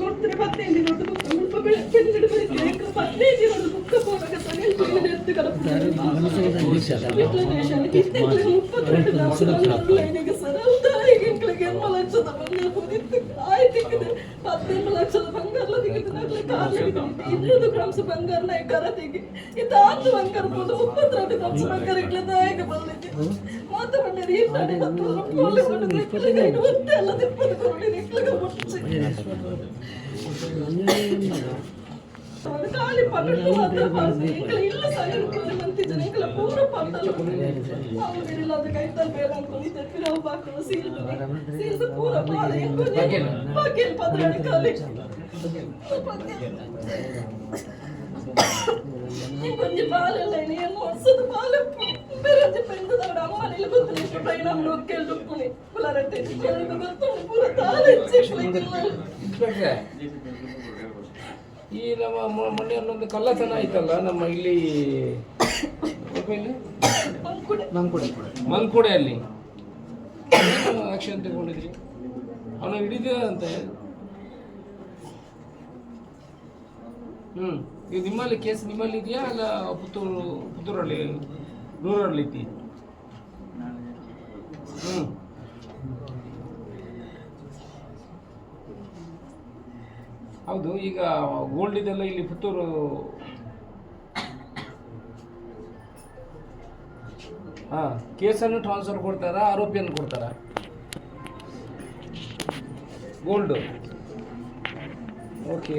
ஒருத்தர் பார்த்து என்னோட புக்க முழுப்ப பெண்ணெடுமை சேர்க்க பதினேழு புக்க போறக்க தனியில் பெண்ணு எடுத்து கிடப்பு முப்பத்தி ரெண்டு எனக்கு சரவு ಎಮ್ಮ ಲಕ್ಷದ ಬಂಗಾರ ಹೋದಿತ್ತು ಆಯ್ತಿಕ್ಕಿದೆ ಹದಿನೆಂಟು ಲಕ್ಷದ ಬಂಗಾರ ತೆಗೆದು ಕಾಲಿಗೆ ಇನ್ನೂರು ಗ್ರಾಮ್ಸ್ ಬಂಗಾರ ನಾಯಿ ಕರ ತೆಗಿ ಇದಾತು ಬಂಗಾರ ಬೋದು ಮುಪ್ಪತ್ತೆರಡು ಗ್ರಾಮ್ಸ್ ಬಂಗಾರ ಇಟ್ಲ ನಾಯಿಗೆ ಬಂದಿದೆ ಮಾತು ಬಂದಿರಿ ಈ ತಡೆ ಹತ್ತು ತಿಪ್ಪದ ಕೊರಡಿ ಇಟ್ಲಿಗೆ ಮುಚ್ಚಿ కాలి పన్నెండు వందల పర్ಸೆಂಟ್ ఇక్కడ ఇల్లు ಸಾವಿರಕ್ಕೊಂದು ಜನಗಳ ಪೂರ ಪಂತಲು ಅವರಿಲ್ಲ ಕೈತಲ್ ಬೇರಂಕೊಂಡು ತೆಪ್ಪಿರೋ ಬಾಕಲು ಸೀಲ್ದು ಸೀಲ್ದು ಪೂರ ಬಾಳ ಎಂಕೊನೆ ಬಾಕಿಲ್ ಪದ್ರ ಕಾಲಿ ఇంకొంచెం బాగాలేని ఏమో వస్తుంది బాగాలేదు బెరంజి పెండుది ఆవిడ అమ్మ నిలబొద్దులు ఇప్పుడు పైన నొక్కేళ్ళు చుక్కుని పులారంటే పూర తాళ ఇచ్చేసి ಈ ನಮ್ಮ ಮೊ- ಮೊನ್ನೆ ಒಂದು ಕಳ್ಳತನ ಐತಲ್ಲ ನಮ್ಮ ಇಲ್ಲಿ ಮಂಕುಡೆಯಲ್ಲಿ. ಆಕ್ಷನ್ ತಗೊಂಡಿದ್ರಿ? ಅವನು ಹಿಡಿದಂತೆ ಹ್ಞೂ ಇದು ನಿಮ್ಮಲ್ಲಿ ಕೇಸ್ ನಿಮ್ಮಲ್ಲಿ ಇದೆಯಾ? ಅಲ್ಲ ಪುತ್ತೂರು ಪುತ್ತೂರಲ್ಲಿ ನೂರಲ್ಲಿ ಐತಿ ಹೌದು, ಈಗ ಗೋಲ್ಡ್ ಇದೆಲ್ಲ ಇಲ್ಲಿ ಪುತ್ತೂರು ಹಾಂ, ಕೇಸನ್ನು ಟ್ರಾನ್ಸ್ಫರ್ ಕೊಡ್ತಾರಾ, ಆರೋಪಿಯನ್ನು ಕೊಡ್ತಾರಾ? ಗೋಲ್ಡ್ ಓಕೆ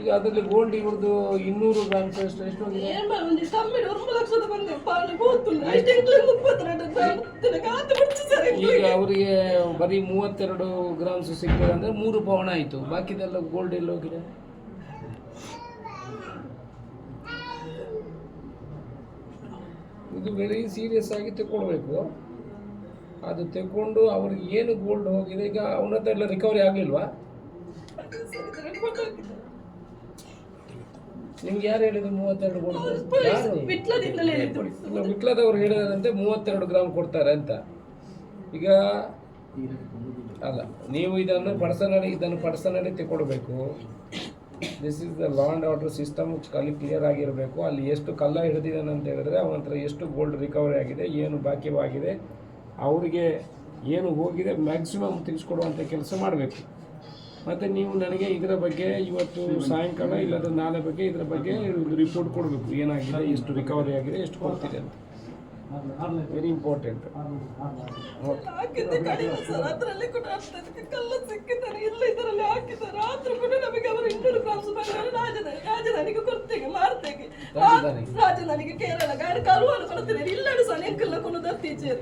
ಈಗ ಅದರಲ್ಲಿ ಗೋಲ್ಡ್ ಇವ್ರದ್ದು ಇನ್ನೂರು ಗ್ರಾಮ್ಸ್ ಎಷ್ಟು ಎಷ್ಟು ಹೋಗಿದೆ? ಈಗ ಅವರಿಗೆ ಬರೀ ಮೂವತ್ತೆರಡು ಗ್ರಾಮ್ಸ್ ಸಿಕ್ಕಿದೆ ಅಂದ್ರೆ ಮೂರು ಪವನ ಆಯಿತು. ಬಾಕಿದೆಲ್ಲ ಗೋಲ್ಡ್ ಎಲ್ಲ ಹೋಗಿದೆ? ಇದು ವೆರಿ ಸೀರಿಯಸ್ ಆಗಿ ತಗೊಳ್ಬೇಕು. ಅದು ತಗೊಂಡು ಅವ್ರಿಗೆ ಏನು ಗೋಲ್ಡ್ ಹೋಗಿದೆ? ಈಗ ಅವನ ಹತ್ರ ಎಲ್ಲ ರಿಕವರಿ ಆಗಲಿಲ್ವಾ? ನಿಮ್ಗೆ ಯಾರು ಹೇಳಿದ್ರು ಮೂವತ್ತೆರಡು ಗೋಲ್ಡ್ ವಿಟ್ಲದವ್ರು ಹೇಳಿದಂತೆ ಮೂವತ್ತೆರಡು ಗ್ರಾಮ್ ಕೊಡ್ತಾರೆ ಅಂತ. ಈಗ ಅಲ್ಲ ನೀವು ಇದನ್ನು ಪರ್ಸನಲಿ ಇದನ್ನು ಪರ್ಸನಲಿ ತಗೊಳ್ಬೇಕು this is the law and order system ಅಲ್ಲಿ ಕ್ಲಿಯರ್ ಆಗಿರಬೇಕು. ಅಲ್ಲಿ ಎಷ್ಟು ಕಲ್ಲ ಹಿಡಿದಿದ್ದಾನೆ ಅಂತ ಹೇಳಿದ್ರೆ ಅವನ ಹತ್ರ ಎಷ್ಟು ಗೋಲ್ಡ್ ರಿಕವರಿ ಆಗಿದೆ ಏನು ಬಾಕಿವಾಗಿದೆ ಅವರಿಗೆ ಏನು ಹೋಗಿದೆ ಮ್ಯಾಕ್ಸಿಮಮ್ ತಿಳಿಸ್ಕೊಡುವಂಥ ಕೆಲಸ ಮಾಡಬೇಕು. ಮತ್ತು ನೀವು ನನಗೆ ಇದರ ಬಗ್ಗೆ ಇವತ್ತು ಸಾಯಂಕಾಲ ಇಲ್ಲದ ನಾಳೆ ಬಗ್ಗೆ ಇದರ ಬಗ್ಗೆ ರಿಪೋರ್ಟ್ ಕೊಡಬೇಕು. ಏನಾಗಿದೆ ಎಷ್ಟು ರಿಕವರಿ ಆಗಿದೆ ಎಷ್ಟು ಕೊಡ್ತಿದೆ ಅಂತ. ವೆರಿ ಇಂಪಾರ್ಟೆಂಟ್ ರಾಜಧಾನಿಗೆ ಕೇರಳ ಗಾಡಿ ಕೊಡ್ತೇನೆ. ಇಲ್ಲಡು ಸಹ ನೆಂಕಲ್ಲ ಕೊನದ ಟೀಚರ್